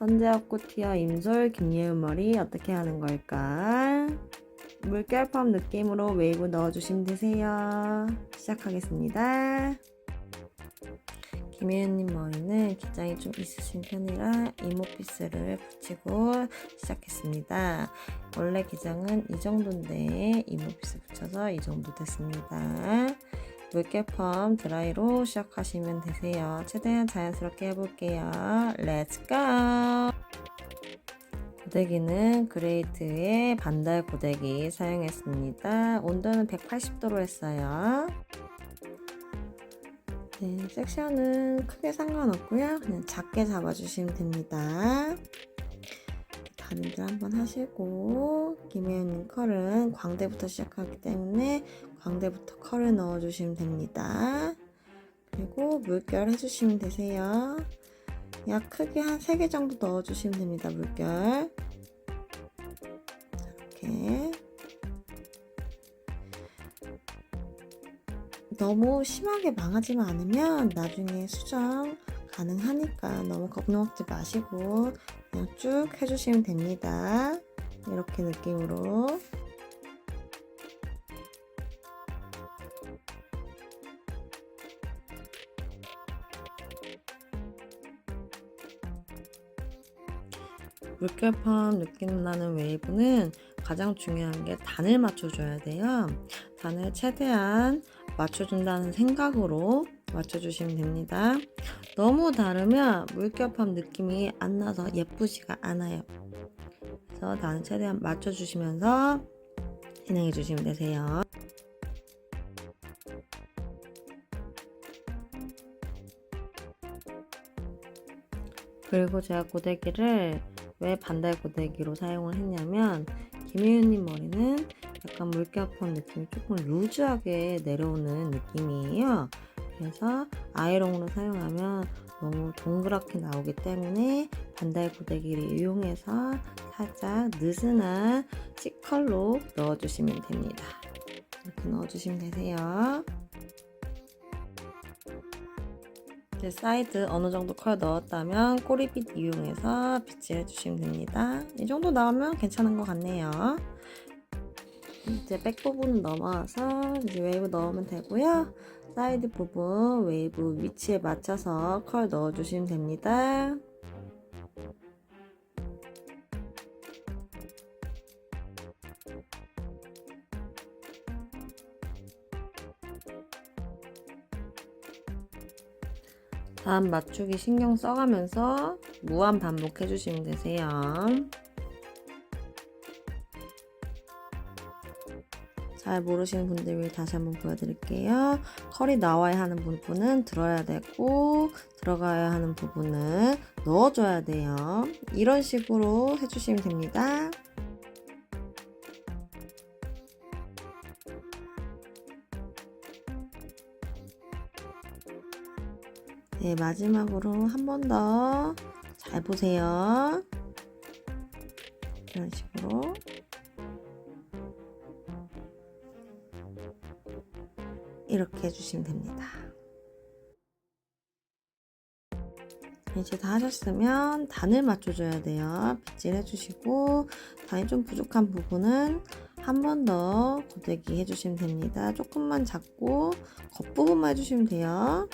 선제압구 티어 임솔 김예은 머리 어떻게 하는 걸까? 물결펌 느낌으로 웨이브 넣어주시면 되세요. 시작하겠습니다. 김예은님 머리는 기장이 좀 있으신 편이라 이모피스를 붙이고 시작했습니다. 원래 기장은 이 정도인데 이모피스 붙여서 이 정도 됐습니다. 물결펌 드라이로 시작하시면 되세요. 최대한 자연스럽게 해볼게요. 렛츠 고! 고데기는 그레이트의 반달 고데기 사용했습니다. 온도는 180도로 했어요. 네, 섹션은 크게 상관없고요. 그냥 작게 잡아주시면 됩니다. 다리들 한번 하시고 김혜연님 컬은 광대부터 시작하기 때문에 광대부터 컬을 넣어주시면 됩니다. 그리고 물결 해주시면 되세요. 약 크게 한 3개 정도 넣어주시면 됩니다. 물결 이렇게 너무 심하게 망하지만 않으면 나중에 수정 가능하니까 너무 걱정하지 마시고 그냥 쭉 해주시면 됩니다. 이렇게 느낌으로 물결펌 느낌 나는 웨이브는 가장 중요한 게 단을 맞춰줘야 돼요. 단을 최대한 맞춰준다는 생각으로 맞춰주시면 됩니다. 너무 다르면 물결펌 느낌이 안 나서 예쁘지가 않아요. 그래서 단을 최대한 맞춰주시면서 진행해 주시면 되세요. 그리고 제가 고데기를 왜 반달 고데기로 사용을 했냐면 김혜윤님 머리는 약간 물결펌 느낌이 조금 루즈하게 내려오는 느낌이에요. 그래서 아이롱으로 사용하면 너무 동그랗게 나오기 때문에 반달 고데기를 이용해서 살짝 느슨한 C컬로 넣어주시면 됩니다. 이렇게 넣어주시면 되세요. 이제 사이드 어느 정도 컬 넣었다면 꼬리빗 이용해서 빗질 해주시면 됩니다. 이 정도 나오면 괜찮은 것 같네요. 이제 백 부분 넘어와서 이제 웨이브 넣으면 되고요. 사이드 부분 웨이브 위치에 맞춰서 컬 넣어주시면 됩니다. 다음 맞추기 신경 써가면서 무한 반복해 주시면 되세요. 잘 모르시는 분들 위해 다시 한번 보여드릴게요. 컬이 나와야 하는 부분은 들어야 되고 들어가야 하는 부분은 넣어줘야 돼요. 이런 식으로 해주시면 됩니다. 네, 마지막으로 한 번 더 잘 보세요. 이런 식으로. 이렇게 해주시면 됩니다. 이제 다 하셨으면 단을 맞춰줘야 돼요. 빗질 해주시고 단이 좀 부족한 부분은 한 번 더 고데기 해주시면 됩니다. 조금만 잡고 겉부분만 해주시면 돼요.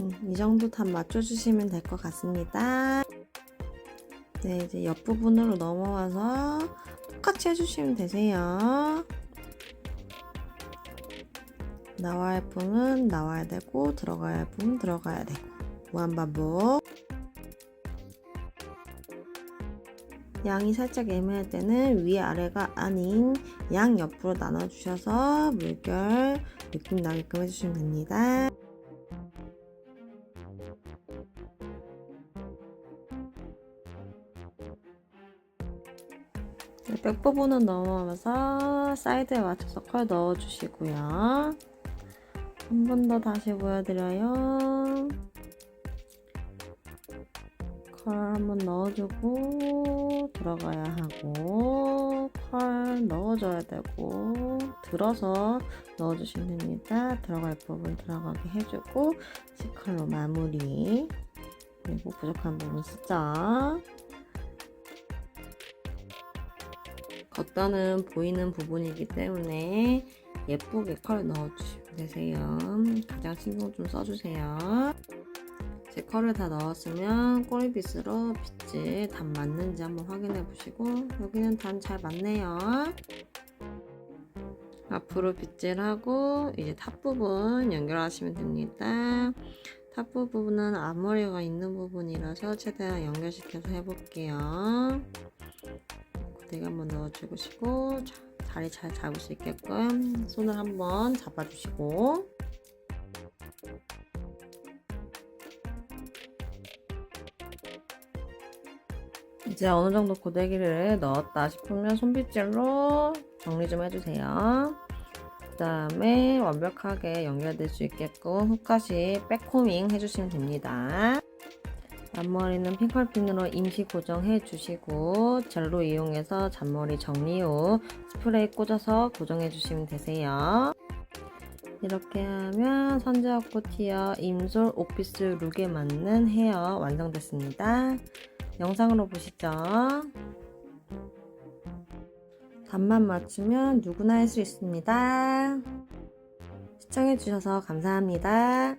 음, 이 정도 단 맞춰주시면 될 것 같습니다. 네, 이제 옆부분으로 넘어와서 똑같이 해주시면 되세요. 나와야 할 부분 나와야 되고 들어가야 할 부분 들어가야 되고 무한반복 양이 살짝 애매할 때는 위 아래가 아닌 양 옆으로 나눠주셔서 물결 느낌 나게끔 해주시면 됩니다. 백 부분은 넘어가면서 사이드에 맞춰서 컬 넣어주시고요. 한 번 더 다시 보여드려요. 컬 한번 넣어주고 들어가야 하고 컬 넣어줘야 되고 들어서 넣어주시면 됩니다. 들어갈 부분 들어가게 해주고 C컬로 마무리 그리고 부족한 부분 숫자 겉단은 보이는 부분이기 때문에 예쁘게 컬 넣어주시면 되세요. 가장 신경 좀 써주세요. 제 컬을 다 넣었으면 꼬리빗으로 빗질 단 맞는지 한번 확인해 보시고 여기는 단 잘 맞네요. 앞으로 빗질하고 이제 탑 부분 연결하시면 됩니다. 탑 부분은 앞머리가 있는 부분이라서 최대한 연결시켜서 해볼게요. 고데기 한번 넣어주시고 자, 자리 잘 잡을 수 있게끔 손을 한번 잡아주시고 이제 어느 정도 고데기를 넣었다 싶으면 손빗질로 정리 좀 해주세요. 그 다음에 완벽하게 연결될 수 있게끔 후까지 백코밍 해주시면 됩니다. 앞머리는 핑컬핀으로 임시 고정해 주시고 젤로 이용해서 잔머리 정리 후 스프레이 꽂아서 고정해 주시면 되세요. 이렇게 하면 선제업고 티어 임솔 오피스 룩에 맞는 헤어 완성됐습니다. 영상으로 보시죠. 단만 맞추면 누구나 할 수 있습니다. 시청해주셔서 감사합니다.